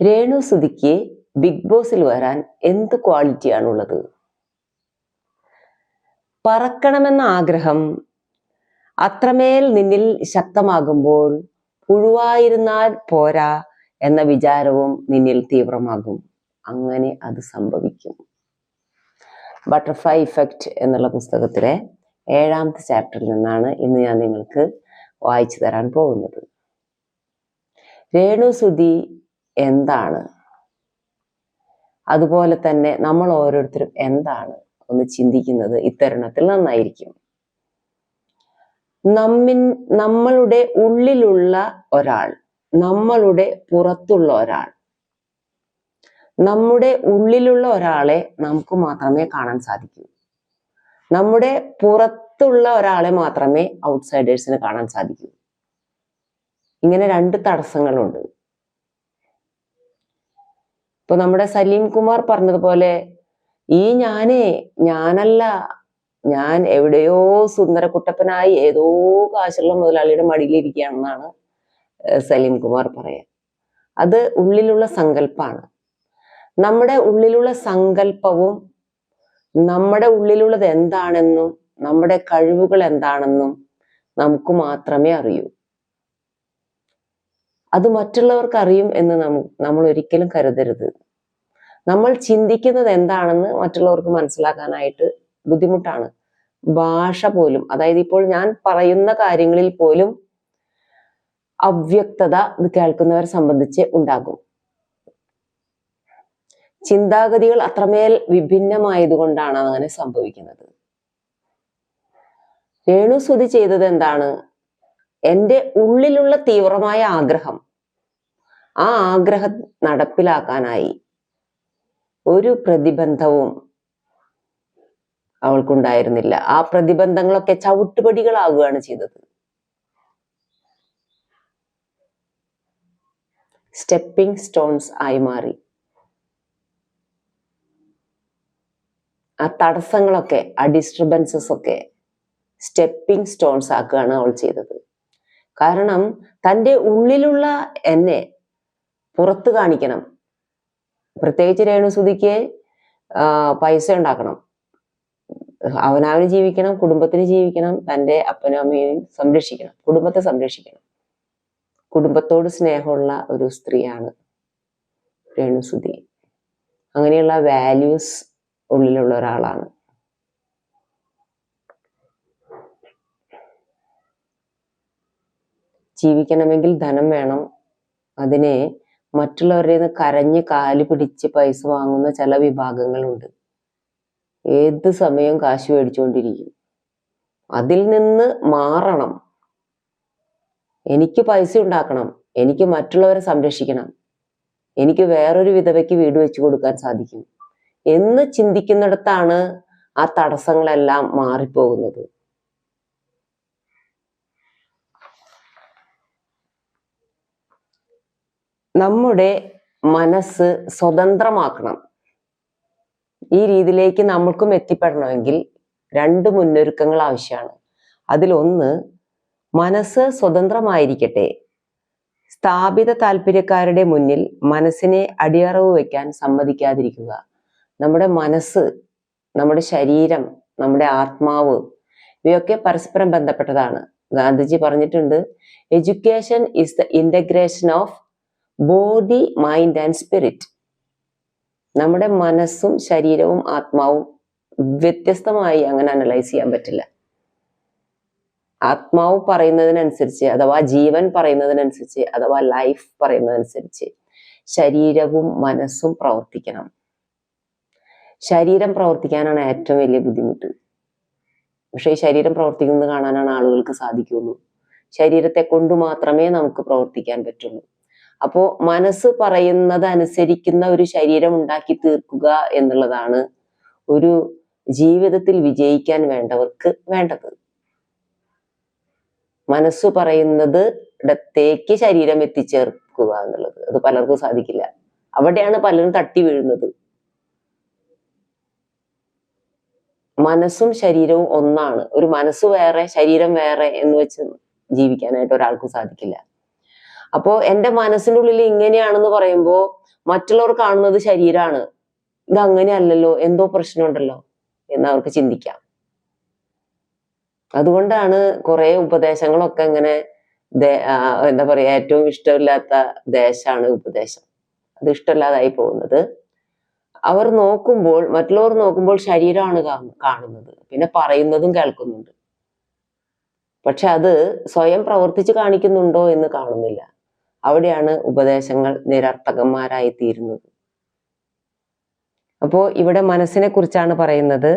Renu സുധിക്ക് big ബോസിൽ വരാൻ എന്ത് ക്വാളിറ്റിയാണുള്ളത് പറക്കണമെന്ന ആഗ്രഹം അത്രമേൽ നിന്നിൽ ശക്തമാകുമ്പോൾ പുഴുവായിരുന്നാൽ പോരാ എന്ന വിചാരവും നിന്നിൽ തീവ്രമാകും. അങ്ങനെ അത് സംഭവിക്കും. ബട്ടർഫ്ലൈ ഇഫക്റ്റ് എന്നുള്ള പുസ്തകത്തിലെ ഏഴാമത്തെ ചാപ്റ്ററിൽ നിന്നാണ് ഇന്ന് ഞാൻ നിങ്ങൾക്ക് വായിച്ചു തരാൻ പോകുന്നത്. രേണുസുതി എന്താണ്? അതുപോലെ തന്നെ നമ്മൾ ഓരോരുത്തരും എന്താണ് ഒന്ന് ചിന്തിക്കുന്നത് ഇത്തരുണത്തിൽ നന്നായിരിക്കും. നമ്മിൻ നമ്മളുടെ ഉള്ളിലുള്ള ഒരാൾ നമ്മളുടെ പുറത്തുള്ള ഒരാൾ നമ്മുടെ ഉള്ളിലുള്ള ഒരാളെ നമുക്ക് മാത്രമേ കാണാൻ സാധിക്കൂ. നമ്മുടെ പുറത്തുള്ള ഒരാളെ മാത്രമേ ഔട്ട്സൈഡേഴ്സിന് കാണാൻ സാധിക്കൂ. ഇങ്ങനെ രണ്ട് തടസ്സങ്ങളുണ്ട്. ഇപ്പൊ നമ്മുടെ സലീം കുമാർ പറഞ്ഞതുപോലെ ഈ ഞാനേ ഞാനല്ല ഞാൻ എവിടെയോ സുന്ദരക്കുട്ടപ്പനായി ഏതോ കാശുള്ള മുതലാളിയുടെ മടിയിലിരിക്കുകയാണെന്നാണ് സലീം കുമാർ പറയാ. അത് ഉള്ളിലുള്ള സങ്കല്പമാണ് നമ്മുടെ ഉള്ളിലുള്ള സങ്കല്പവും നമ്മുടെ ഉള്ളിലുള്ളത് എന്താണെന്നും നമ്മുടെ കഴിവുകൾ എന്താണെന്നും നമുക്ക് മാത്രമേ അറിയൂ. അത് മറ്റുള്ളവർക്ക് അറിയും എന്ന് നമ്മൾ ഒരിക്കലും കരുതരുത്. നമ്മൾ ചിന്തിക്കുന്നത് എന്താണെന്ന് മറ്റുള്ളവർക്ക് മനസ്സിലാക്കാനായിട്ട് ബുദ്ധിമുട്ടാണ്. ഭാഷ പോലും അതായത് ഇപ്പോൾ ഞാൻ പറയുന്ന കാര്യങ്ങളിൽ പോലും അവ്യക്തത ഇത് കേൾക്കുന്നവരെ സംബന്ധിച്ച് ഉണ്ടാകും. ചിന്താഗതികൾ അത്രമേൽ വിഭിന്നമായതുകൊണ്ടാണ് അങ്ങനെ സംഭവിക്കുന്നത്. രേണുസുതി ചെയ്തത് എന്താണ്? എന്റെ ഉള്ളിലുള്ള തീവ്രമായ ആഗ്രഹം. ആ ആഗ്രഹം നടപ്പിലാക്കാനായി ഒരു പ്രതിബന്ധവും അവൾക്കുണ്ടായിരുന്നില്ല. ആ പ്രതിബന്ധങ്ങളൊക്കെ ചവിട്ടുപടികളാവുകയാണ് ചെയ്തത്. സ്റ്റെപ്പിംഗ് സ്റ്റോൺസ് ആയി മാറി. ആ തടസ്സങ്ങളൊക്കെ ആ ഡിസ്റ്റർബൻസസ് ഒക്കെ സ്റ്റെപ്പിംഗ് സ്റ്റോൺസ് ആക്കുകയാണ് അവൾ ചെയ്തത്. കാരണം തന്റെ ഉള്ളിലുള്ള എന്നെ പുറത്ത് കാണിക്കണം. പ്രത്യേകിച്ച് രേണുസുതിക്ക് പൈസ ഉണ്ടാക്കണം. അവനവന് ജീവിക്കണം കുടുംബത്തിന് ജീവിക്കണം തന്റെ അപ്പനും അമ്മയും സംരക്ഷിക്കണം കുടുംബത്തെ സംരക്ഷിക്കണം. കുടുംബത്തോട് സ്നേഹമുള്ള ഒരു സ്ത്രീയാണ് രേണുസുതി അങ്ങനെയുള്ള വാല്യൂസ് ഉള്ളിലുള്ള ഒരാളാണ്. ജീവിക്കണമെങ്കിൽ ധനം വേണം. അതിനെ മറ്റുള്ളവരുടെ നിന്ന് കരഞ്ഞ് കാൽ പിടിച്ച് പൈസ വാങ്ങുന്ന ചില വിഭാഗങ്ങളുണ്ട്. ഏത് സമയവും കാശ് മേടിച്ചുകൊണ്ടിരിക്കും. അതിൽ നിന്ന് മാറണം. എനിക്ക് പൈസ ഉണ്ടാക്കണം. എനിക്ക് മറ്റുള്ളവരെ സംരക്ഷിക്കണം. എനിക്ക് വേറൊരു വിധവയ്ക്ക് വീട് വെച്ചു കൊടുക്കാൻ സാധിക്കും. എന്ന് ചിന്തിക്കുന്നിടത്താണ് ആ തടസ്സങ്ങളെല്ലാം മാറിപ്പോകുന്നത്. നമ്മുടെ മനസ്സ് സ്വതന്ത്രമാക്കണം. ഈ രീതിയിലേക്ക് നമ്മൾക്കും എത്തിപ്പെടണമെങ്കിൽ രണ്ട് മുന്നൊരുക്കങ്ങൾ ആവശ്യമാണ്. അതിലൊന്ന് മനസ്സ് സ്വതന്ത്രമായിരിക്കട്ടെ. സ്ഥാപിത താല്പര്യക്കാരുടെ മുന്നിൽ മനസ്സിനെ അടിയറവ് വയ്ക്കാൻ സമ്മതിക്കാതിരിക്കുക. നമ്മുടെ മനസ്സ് നമ്മുടെ ശരീരം നമ്മുടെ ആത്മാവ് ഇവയൊക്കെ പരസ്പരം ബന്ധപ്പെട്ടതാണ്. ഗാന്ധിജി പറഞ്ഞിട്ടുണ്ട് education is the integration of body mind and spirit നമ്മുടെ മനസ്സും ശരീരവും ആത്മാവും വ്യത്യസ്തമായി അങ്ങനെ അനലൈസ് ചെയ്യാൻ പറ്റില്ല. ആത്മാവ് പറയുന്നതിനനുസരിച്ച് അഥവാ ജീവൻ പറയുന്നതിനനുസരിച്ച് അഥവാ ലൈഫ് പറയുന്നതനുസരിച്ച് ശരീരവും മനസ്സും പ്രവർത്തിക്കണം. ശരീരം പ്രവർത്തിക്കാനാണ് ഏറ്റവും വലിയ ബുദ്ധിമുട്ട്. പക്ഷെ ഈ ശരീരം പ്രവർത്തിക്കുന്നത് കാണാനാണ് ആളുകൾക്ക് സാധിക്കുള്ളൂ ശരീരത്തെ കൊണ്ട് മാത്രമേ നമുക്ക് പ്രവർത്തിക്കാൻ പറ്റുള്ളൂ. അപ്പോ മനസ്സ് പറയുന്നത് അനുസരിക്കുന്ന ഒരു ശരീരം ഉണ്ടാക്കി തീർക്കുക എന്നുള്ളതാണ് ഒരു ജീവിതത്തിൽ വിജയിക്കാൻ വേണ്ടവർക്ക് വേണ്ടത്. മനസ്സ് പറയുന്നത് ഇടത്തേക്ക് ശരീരം എത്തിച്ചേർക്കുക എന്നുള്ളത്. അത് പലർക്കും സാധിക്കില്ല. അവിടെയാണ് പലരും തട്ടി വീഴുന്നത്. മനസ്സും ശരീരവും ഒന്നാണ്. ഒരു മനസ്സ് വേറെ ശരീരം വേറെ എന്ന് വെച്ച് ജീവിക്കാനായിട്ട് ഒരാൾക്കും സാധിക്കില്ല. അപ്പോ എന്റെ മനസ്സിന്റെ ഉള്ളിൽ ഇങ്ങനെയാണെന്ന് പറയുമ്പോ മറ്റുള്ളവർ കാണുന്നത് ശരീരമാണ് ഇത് അങ്ങനെയല്ലല്ലോ എന്തോ പ്രശ്നമുണ്ടല്ലോ എന്ന് അവർക്ക് ചിന്തിക്കാം. അതുകൊണ്ടാണ് കുറെ ഉപദേശങ്ങളൊക്കെ ഇങ്ങനെ എന്താ പറയാ ഏറ്റവും ഇഷ്ടമില്ലാത്ത ദേശമാണ് ഉപദേശം. അത് ഇഷ്ടമില്ലാതായി പോകുന്നത്. അവർ നോക്കുമ്പോൾ മറ്റുള്ളവർ നോക്കുമ്പോൾ ശരീരമാണ് കാണുന്നത്. പിന്നെ പറയുന്നതും കേൾക്കുന്നുണ്ട്. പക്ഷെ അത് സ്വയം പ്രവർത്തിച്ച് കാണിക്കുന്നുണ്ടോ എന്ന് കാണുന്നില്ല. അവിടെയാണ് ഉപദേശങ്ങൾ നിരർത്ഥകന്മാരായി തീരുന്നത് അപ്പോ ഇവിടെ മനസ്സിനെ കുറിച്ചാണ് പറയുന്നത്.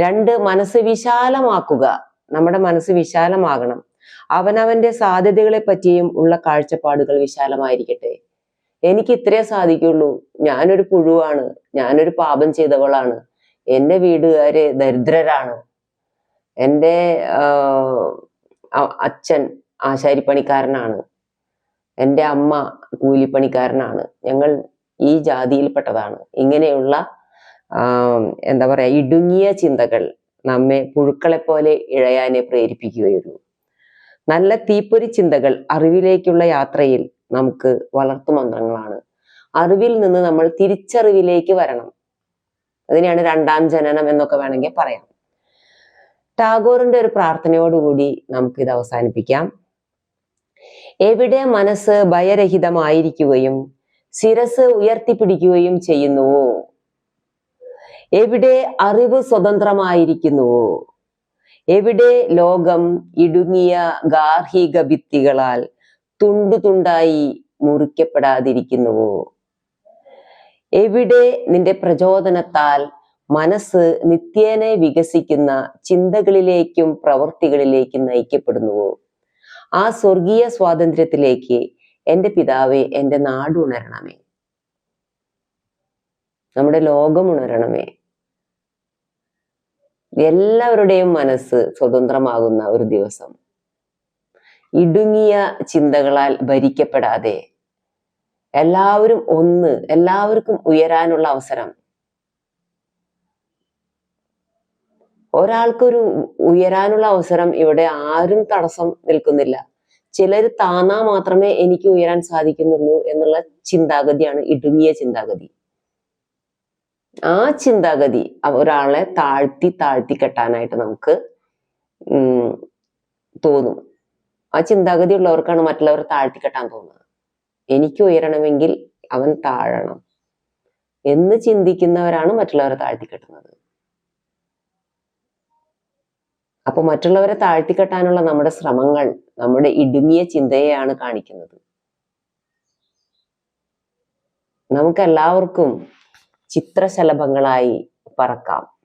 രണ്ട് മനസ്സ് വിശാലമാക്കുക. നമ്മുടെ മനസ്സ് വിശാലമാകണം. അവനവന്റെ സാധ്യതകളെ പറ്റിയും ഉള്ള കാഴ്ചപ്പാടുകൾ വിശാലമായിരിക്കട്ടെ. എനിക്ക് ഇത്രേ സാധിക്കുള്ളൂ. ഞാനൊരു പുഴുവാണ്. ഞാനൊരു പാപം ചെയ്തവളാണ്. എന്റെ വീടുകാര് ദരിദ്രരാണ്. എന്റെ അച്ഛൻ ആശാരിപ്പണിക്കാരനാണ്. എന്റെ അമ്മ കൂലിപ്പണിക്കാരനാണ്. ഞങ്ങൾ ഈ ജാതിയിൽപ്പെട്ടതാണ്. ഇങ്ങനെയുള്ള എന്താ പറയുക ഇടുങ്ങിയ ചിന്തകൾ നമ്മെ പുഴുക്കളെ പോലെ ഇഴയാനെ പ്രേരിപ്പിക്കുകയുള്ളൂ. നല്ല തീപ്പൊരി ചിന്തകൾ അറിവിലേക്കുള്ള യാത്രയിൽ നമുക്ക് വളർത്തു മന്ത്രങ്ങളാണ്. അറിവിൽ നിന്ന് നമ്മൾ തിരിച്ചറിവിലേക്ക് വരണം. അതിനെയാണ് രണ്ടാം ജനനം എന്നൊക്കെ വേണമെങ്കിൽ പറയാം. ടാഗോറിന്റെ ഒരു പ്രാർത്ഥനയോടുകൂടി നമുക്ക് ഇത് അവസാനിപ്പിക്കാം. എവിടെ മനസ്സ് ഭയരഹിതമായിരിക്കുകയും ശിരസ് ഉയർത്തിപ്പിടിക്കുകയും ചെയ്യുന്നുവോ? എവിടെ അറിവ് സ്വതന്ത്രമായിരിക്കുന്നുവോ? എവിടെ ലോകം ഇടുങ്ങിയ ഗാർഹിക ഭിത്തികളാൽ തുണ്ടു തുണ്ടായി മുറിക്കപ്പെടാതിരിക്കുന്നുവോ? എവിടെ നിന്റെ പ്രചോദനത്താൽ മനസ്സ് നിത്യേന വികസിക്കുന്ന ചിന്തകളിലേക്കും പ്രവൃത്തികളിലേക്കും നയിക്കപ്പെടുന്നുവോ? ആ സ്വർഗീയ സ്വാതന്ത്ര്യത്തിലേക്ക് എന്റെ പിതാവെ എന്റെ നാട് ഉണരണമേ. നമ്മുടെ ലോകം ഉണരണമേ. എല്ലാവരുടെയും മനസ്സ് സ്വതന്ത്രമാകുന്ന ഒരു ദിവസം. ഇടുങ്ങിയ ചിന്തകളാൽ ഭരിക്കപ്പെടാതെ എല്ലാവരും ഒന്ന് എല്ലാവർക്കും ഉയരാനുള്ള അവസരം ഒരാൾക്കൊരു ഉയരാനുള്ള അവസരം ഇവിടെ ആരും തടസ്സം നിൽക്കുന്നില്ല. ചിലർ താന്നാ മാത്രമേ എനിക്ക് ഉയരാൻ സാധിക്കുന്നുള്ളൂ എന്നുള്ള ചിന്താഗതിയാണ് ഇടുങ്ങിയ ചിന്താഗതി. ആ ചിന്താഗതി ഒരാളെ താഴ്ത്തി താഴ്ത്തി കെട്ടാനായിട്ട് നമുക്ക് തോന്നും. ആ ചിന്താഗതി ഉള്ളവർക്കാണ് മറ്റുള്ളവരെ താഴ്ത്തി കെട്ടാൻ തോന്നുന്നത്. എനിക്ക് ഉയരണമെങ്കിൽ അവൻ താഴണം എന്ന് ചിന്തിക്കുന്നവരാണ് മറ്റുള്ളവരെ താഴ്ത്തി കെട്ടുന്നത്. അപ്പൊ മറ്റുള്ളവരെ താഴ്ത്തിക്കെട്ടാനുള്ള നമ്മുടെ ശ്രമങ്ങൾ നമ്മുടെ ഇടുങ്ങിയ ചിന്തയെയാണ് കാണിക്കുന്നത്. നമുക്കെല്ലാവർക്കും ചിത്രശലഭങ്ങളായി പറക്കാം.